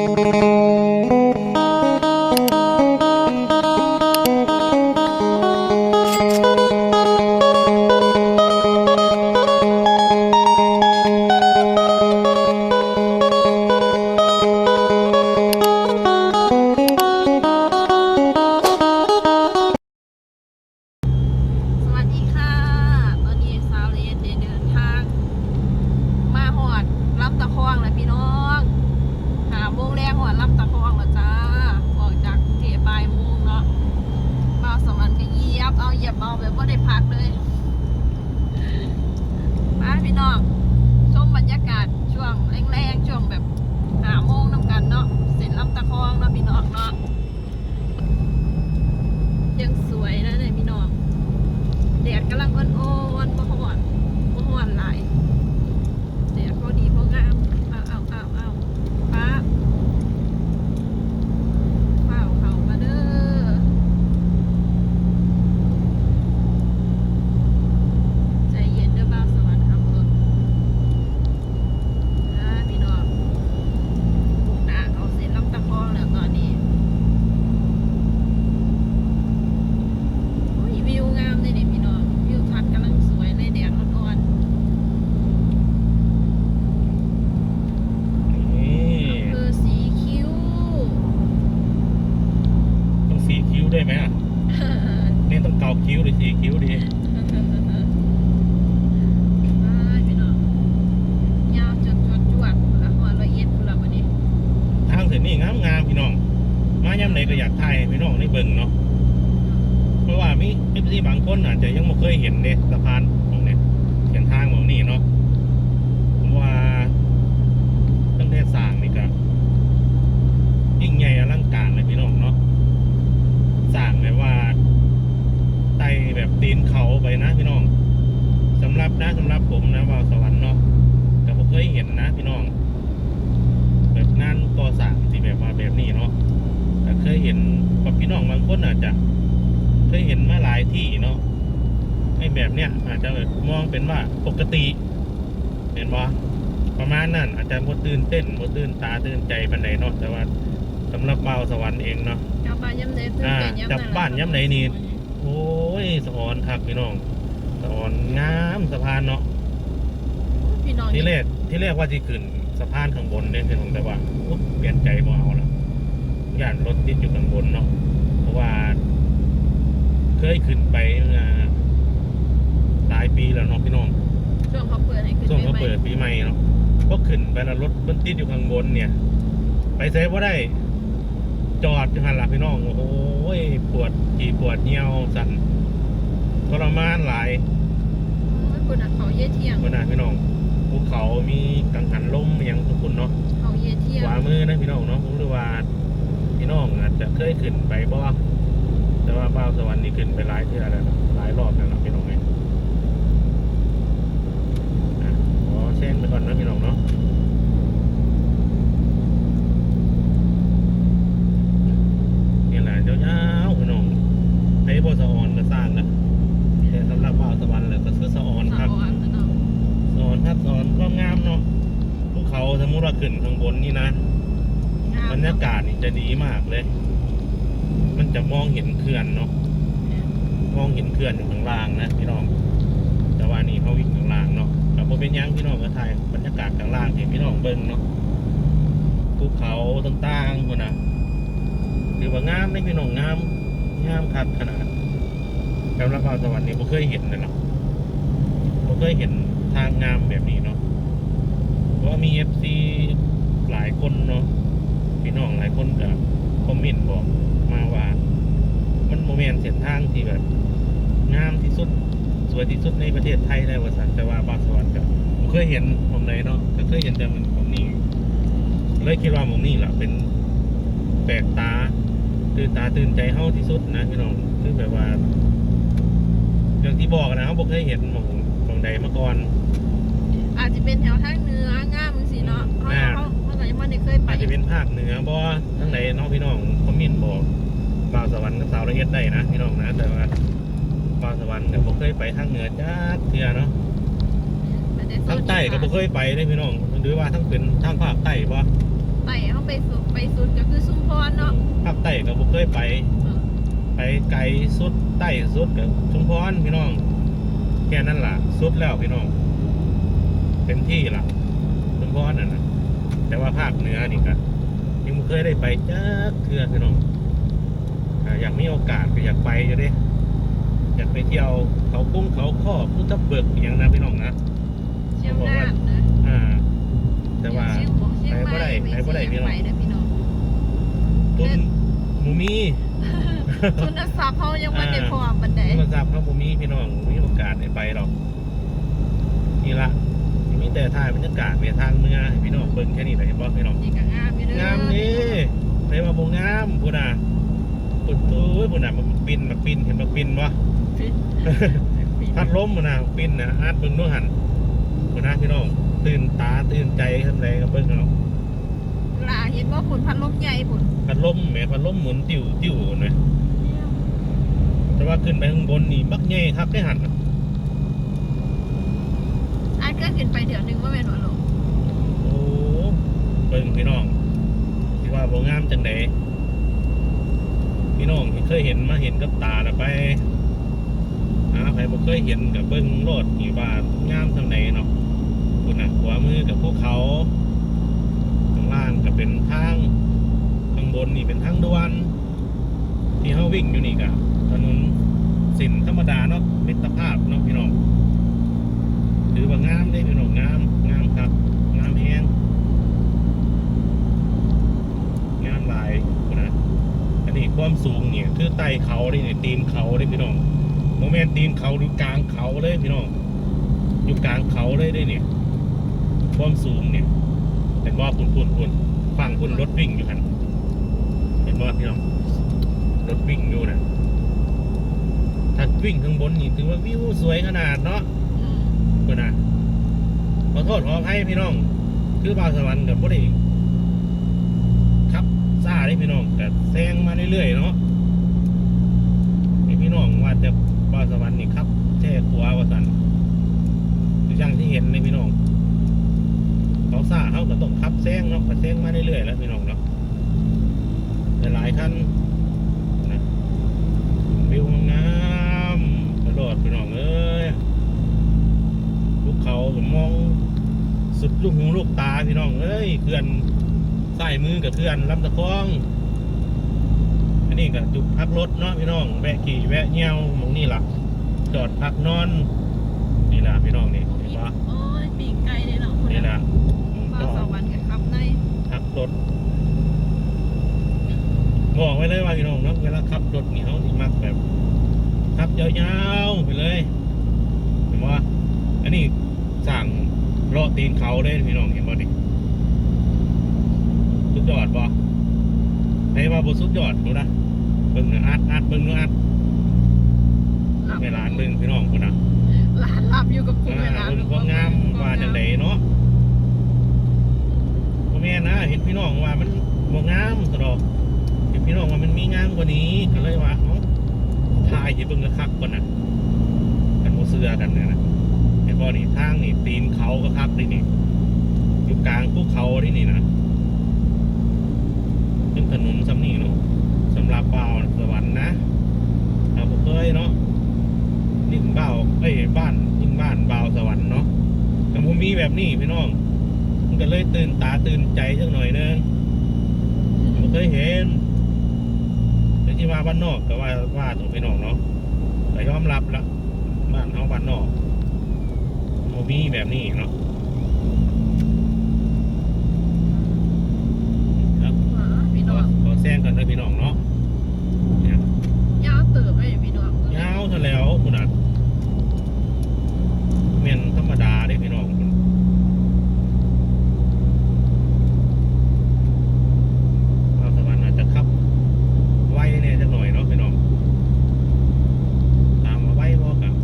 ส บ่ได้พักเลยมาพี่น้องชมบรรยากาศช่วงแรงๆช่วงแบบหาโมงน้ำกันเนาะเสร็จรับตะคองเนาะพี่น้องเนาะยังสวยนะเนี่ยพี่น้องแดดกำลังอ่อนๆบ่ฮ้อนบ่ฮ้อนหลายแดดพอดีพองามเอาเอาเอาเอาป้าเฝ้าเขามาเด้อใจเย็นเด้อบ้าวสวรรค์ครับรถอ่าพี่น้องบุกหนาเอาเสร็จลำตะคองแล้วตอนนี้ โอ้ยวิวงามเลยนี่พี่น้องวิวทัดกำลังสวยเลยแดดอ่อน นี่ ๆคือสีคิ้ว ต้องสีคิ้วได้ไหมอะนี่ต้องเกาคิ้วหรือสีคิ้วดี อ้ายพี่น้องยาวจดจดจวดพุ่นละหอละเอียดพุ่นละวันนี้ ทางเส้นนี้งามงามๆพี่น้อง มาย่ำไหนก็อยากถ่ายให้พี่น้องได้เบิ่งเนาะ เพราะว่ามีเอฟซีบางคนอาจจะยังไม่เคยเห็ นเนี่ยสะพานตรงเนี้ยเส้นทางของนี่เนาะผมว่าตั้งแต่สร้างนี่ก็ยิ่งใหญ่อลังการเลยพี่น้องเนาะสร้างแบบว่าไต่แบบตีนเขาไปนะพี่น้องสำหรับนะสำหรับผมนะว่าวสวรรค์เนาะก็บ่เคยเห็นนะพี่น้องแบบงานก่อสร้างที่แบบว่าแบบนี้เนาะแต่เคยเห็นกับพี่น้องบางคนอาจจะเคยเห็นมาหลายที่เนาะ ไอ้แบบเนี้ยอาจจะแบบมองเป็นว่าปกติ เห็นบ่ประมาณนั้น อาจจะบ่ตื่นเต้นบ่ตื่นตาตื่นใจปานใดเนาะแต่ว่าสำหรับบ่าวสวรรค์เองเนาะกลับบ้านย้ำเด็ดอ่าเป็นย้ำกลับบ้านย้ำไหนนี่โอ้ยสะออนครับพี่น้องสะออนงามสะพานเนาะพี่น้องที่แรกที่แรกว่าที่ขึ้นสะพานข้างบนเนี่ยพี่น้องแต่ว่าอุ๊ยเปลี่ยนใจบ่เอาละย่านรถติดอยู่ข้างบนเนาะเพราะว่า เคยขึ้นไปเมื่อ หลายปีแล้วเนาะพี่น้องช่วงเขาเปิดให้ขึ้นช่วงเขาใหม่ๆเปิดปีใหม่เนาะก็ขึ้นไปแล้วรถมันติดอยู่ข้างบนเนี่ย ไปเซฟว่าได้ จอดอยู่หันหลัพี่น้อง โอ้ยปวดขี่ปวดเหี่ยวสั่นทรมานหลายโอ้ยคุณอะเขาเย่เที่ยงขนาดพี่น้องภูเขามีกังหันลมอหย่างทุกคนเนาะเขาเย่เที่ยงขวามือนะพี่น้องเนาะผมรู้ว่าพี่น้องอาจจะเคยขึ้นไปบ่แต่ว่าบ้าวสวรรค์นี่ขึ้นไปหลายเทื่อแล้วนะหลายรอบแล้วนะพี่น้องเนี่ยอะขอแช่งไปก่อนนะพี่น้องเนาะนี่แหละเจ้าเจ้าพี่น้องไอ้บ่สะออนก็สร้างนะแต่สำหรับบ้าวสวรรค์แล้วก็คือสะออนครับ สาวอันนะเนาะ สอนครับสอนความงามเนาะภูเขาสมมติว่าขึ้นข้างบนนี่นะ งาม บรรยากาศนี่ จะดีมากเลย มันจะมองเห็นเขื่อนเนาะ มองเห็นเขื่อนอยู่ข้างล่างนะพี่น้อง แต่ว่านี่เขาวิ่งข้างล่างเนาะแต่พอเป็นยังพี่น้องก็ถ่ายบรรยากาศข้างล่างให้พี่น้องเบิ่งเนาะภูเขาต่างๆคนนะคือว่างามเลยพี่น้องงาม งามคัดขนาดสำหรับเราสวรรค์นี่ผมเคยเห็นเลยเนาะผมเคยเห็นทางงามแบบนี้เนาะ เพราะว่ามีเอฟซีหลายคนเนาะ พี่น้องหลายคนก็คอมเมนต์บอกมาว่า มันโมเมนต์เส้นทางที่แบบงามที่สุดสวยที่สุดในประเทศไทยได้ว่าสันแต่ว่าบางสวรรค์ก็ผมเคยเห็นผมเลยเนาะก็เคยเห็นแต่มันผมนี่เลยคิดว่าผมนี่แหละเป็นแปลกตาตื่นตาตื่นใจเฮาที่สุดนะพี่น้องคือแบบว่าอย่างที่บอกนะเขาบอกเคยเห็นหมองหมองใดมาก่อน อาจจะเป็นแถวทางเหนืองามสิเนาะเขา อ่าเขาเขาก็ยังไม่ได้เคยไปอาจจะเป็นภาคเหนือบ่ทั้งไหนน้องพี่น้องคอมเมนต์บอกบ่าวสวรรค์กับสาวละเอียดได้นะพี่น้องนะแต่ว่าบ่าวสวรรค์ก็บ่เคยไปทางเหนือจ้าเทื่อเนาะแต่โซนทางใต้ก็บ่เคยไปเลยพี่น้องหรือว่าทั้งเป็นทางภาคใต้บ่ไต่เขาไปสุไปก็บ่เคยไปเออไปไกลสุดใต้สุดกับชุมพรพี่น้องแค่นั้นล่ะสุดแล้วพี่น้องเต็มที่ล่ะชุมพรน่ะนะ แต่ว่าภาคเหนือนี่ก็ยังบ่เคยได้ไปจักเทื่อพี่น้องอ่าอยากมีโอกาสก็อยากไปอยู่เด้อยากไปเที่ยวเขากุ้งเขาข้อพุทธเบิกอหย่างนะพี่น้องนะเชียงน่านนะอ่า แต่ว่าเชียงเชียงไปบ่ได้ใหม่ไปบ่ได้พี่น้องไปเด้อพี่น้องทุนหมูมีทุนทรัพย์เขายังไม่ได้พร้อมบันไดโทรศัพท์เขาบ่มีพี่น้องบ่มีโอกาสได้ไปหรอกนี่ละมี แต่ถ่ายบรรยากาศเวียทางเมืองให้พี่น้องเบิ่งแค่นี้แหละเห็นบ่พี่น้องนี่ก็งามอยู่เด้องามนี่ไปมาบ่งามพุ่นน่ะพุ่นตู้ยพุ่นน่ะมันปินมันปินเห็นมันปินบ่พัดลมพุ่นน่ะปินน่ะอาดเบิ่งดูหั่นพุ่นน่ะพี่น้องตื่นตาตื่นใจทำไรก็เบิ่งเอาลาเห็นว่าผลพัดลมใหญ่ผลพัดลมแหมพัดลมหมุนติ้วติ้วพุ่นน่ะแต่ว่าขึ้นไปข้างบนนี่บักใหญ่ครับได้หั่นน่ะอัน ก็ขึ้นไปเดี๋ยวนึงว่าเป็นหัวลมโอ้เบิ่งพี่น้องสิว่าโบงามจังไดพี่น้องที่เคยเห็นมาเห็นกับตาแล้วไปหาใครบ่เคยเห็นกับเบิ่งโลดนี่ว่างามจังไดเนาะคุณน่ะขวามือกับภูเขาข้างล่างก็เป็นทางข้างบนนี่เป็นทางด่วน ที่เฮาวิ่งอยู่นี่ก็ถนนสินธรรมดาเนาะมิตรภาพเนาะพี่น้อง ถือว่างามเด้พี่น้องงามงามครับงามแฮงงามหลายนะอันนี้ความสูงเนี่ยคือไต่เขาเลยเนี่ยตีนเขาเลยพี่น้องโมเมนตีนเขาหรือกลางเขาเลยพี่น้องอยู่กลางเขาเลยได้เนี่ยความสูงเนี่ยเห็นว่าปุ่นปุ่นปุ่นฟังปุ่นรถวิ่งอยู่หันเห็นว่าพี่น้องรถวิ่งอยู่นะถ้าวิ่งข้างบนนี่ถือว่าวิวสวยขนาดเนาะ อืมคุณนะขอโทษขออภัยพี่น้อง คือบาสวรรค์กับพวกนี้ครับซ่าได้พี่น้องแต่แซงมาเรื่อยๆเนาะนี่พี่น้องว่าจะบาสวรรค์นี่ครับแช่ขัววสันคืออย่างที่เห็นในพี่น้องเขาซ่าเขาก็ต้องขับแซงเนาะก็แซงมาเรื่อยๆแล้วพี่น้องเนาะหลายๆคันนะวิวงามกระโดดพี่น้องเอ้ย ภูเขาผมมองสุดลูกหูลูก ตาพี่น้องเอ้ยเขื่อนใส่มือกับเขื่อนลำตะคองอันนี้ก็จุดพักรถเนาะพี่น้องแวะขี่แวะเงี้ยวหมองนี่ล่ะ จอดพักนอนนี่ล่ะพี่น้องนี่เห็นปะโอ้ยปีกไก่เลยเนาะคนนี่ล่ะหม้องมาจอสดวรรค์กับครับในพักรถบอกไว้เลยว่าพี่น้องเนาะเวลาขับรถนี่เขาสิมักแบบขับยาวๆไปเลยเห็นปะอันนี้สั่งเลาะ ตีนเขาเลยพี่น้องเห็นปะนี่สุดยอดปะให้ว่าบสุดยอดดูนะเบิ่งนะอัดอัดเบิ่งเนื้ออัดหลับในร้านเบิ่งพี่น้องคนนะหลานหลับอยู่กับกูอ่าเวลาเบิ่งความงามว่าจังไดเนาะพ่อแม่นะเห็นพี่น้องว่ามันบ่งามตลอดเห็นพี่น้องว่ามันมีงามกว่านี้ก็เลยว่าเอ้าถ่ายให้เบิ่งคักๆก่อนนะกันบ่เชื่อกันเนี่ยนะ เห็นี่ทางนี่ตีนเขาก็คักนี่นี่อยู่กลางภูเขาที่นี่นะเป็นถนนสำนีเนาะสำหรับเบ่าสวรรค์นะเราเคยเนาะนิ่งเบาเอ้ยบ้านนิ่งบ้านเบาสวรรค์เนาะแต่ผมมีแบบนี้พี่น้องมันก็เลยตื่นตาตื่นใจสักหน่อยนึงผมเคยเห็นแต่ที่ว่าบ้านนอกก็ว่าว่าตัวพี่น้องเนาะแต่ยอมรับละบ้านเขาบ้านนอก โมบี้แบบนี้เนาะครับ อ่าพี่ ข น้ อ อง ขอแซงกันเลยพี่น้องเนาะเนี่ย ยาวเติบไปพี่น้อง ยาวเท่าแล้วคุณอะเมียนธรรมดาเด้พี่น้องคุณความสวรรค์อาจจะขับ ไว้เนี่ยจักหน่อยเนาะพี่น้อง ตามมาไว้บอกกับ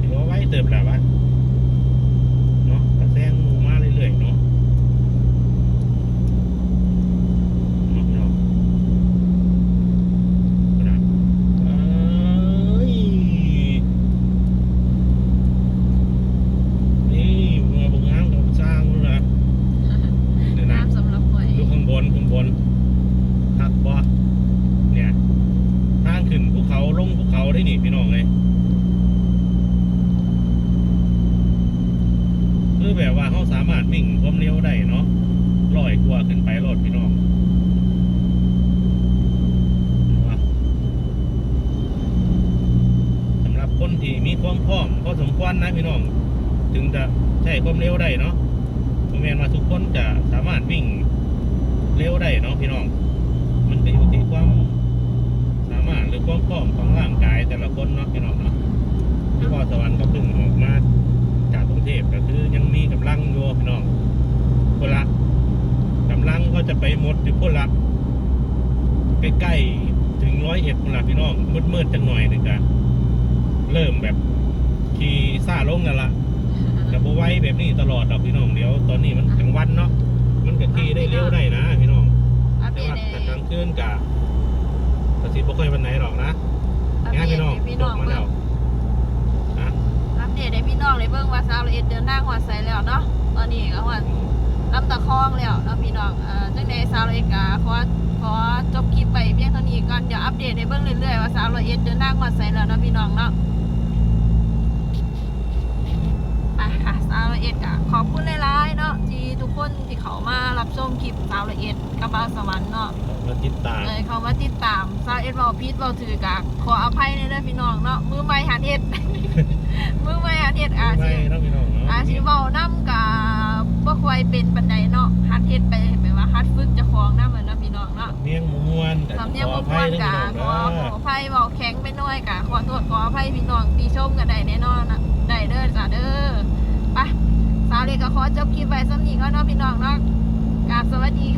ถือว่าไว้เติมแหละวะ ได้นี่พี่น้องเลยคือแบบว่าเขาสา วิ่งความเร็วได้เนาะลอยกว่าขึ้นไปรถพี่น้องสำหรับคนที่มีความพร้อมพอสมควรนะพี่น้อง ถึงจะใช้ความเร็วได้เนาะผมเห็นว่าทุกคนจะสามารถวิ่งเร็วได้เนาะพี่น้อง มันก็อยู่ที่ความสามารถหรือความพร้อมของร่างกายแต่ละคนเนาะพี่น้องเนาะที่พ่อสวรรค์ก็เพิ่งออกมา จากกรุงเทพก็คือยังมีกำลังอยู่พี่น้องคนละกำลังก็จะไปหมดอยู่คนละใกล้ๆถึงร้อยเอ็ดคนละพี่น้องมืดๆจังหน่อยหนึ่งกันเริ่มแบบขี่ซ่าลงนั่นละกับบไหว้แบบนี้ตลอดดอกพี่น้องเดี๋ยวตอนนี้มันกลางวันเนาะมันก็ขี่ได้เร็วได้นะพี่น้องอัปแต่เดตว่าในถ้ากลางคืนกะกระสิบบ่เคยวันไหนหรอกนะอัปงานเดพี่ตน้องให้พี่จน้อบงมาเบิ่แล้งวนะ อัปเดตให้พี่น้ องเลยเบิ่งว่าสาวละเอียดเดินทางหัวใสแล้วเนาะตอนนี้ก็หัวลำตะคองแล้วเนาะพี่น้องเอ่อจังใดสาวละเอียดก็ขอขอจบคลิปไปเพียงเท่านี้ก่อนเดี๋ยวอัปเดตให้เบิ่งเรื่อยๆว่าสาวละเอียดเดินทางหัวใสแล้วเนาะพี่น้องเนาะอะค่ะสาวละเอียดก็ขอบคุณหลายๆเนาะที่ทุกคนที่เขามารับชมคลิปสาวละเอียดกับบ่าวสวรรค์เนาะ มาติดตาม เลยเขามาติดตามซาเอ็ดบอพีทบอถือกะขออภัยในเรื่องพี่น้องเนาะมือใหม่หัดเฮ็ด มือใหม่หัดเฮ็ดอาไม่ชีพเนาะพี่น้องเนาะอาชีพเบาน้ำกะบ่ค่อยเป็นปันใดเนาะหัดเฮ็ดไปแบบว่าหัดฝึกเจะคลองน้ำเหมือนเนาะพี่น้องเนาะ เนียงม้วนแต่สำเนียงขอบ่อม่ภัวยนเด้กะอพี่ขน้อองขเด้อออภัยเบาแข็งไปหน่อยกะขอโทษขออภัยพี่น้องที่ชมกันได้แน่นอนนะได้เด้อจ้ะเด้อไปสาวเล็กก็ขอจบคลิปไว้สำนี้ก็เนาะพี่น้องเนาะกราบสวัสดี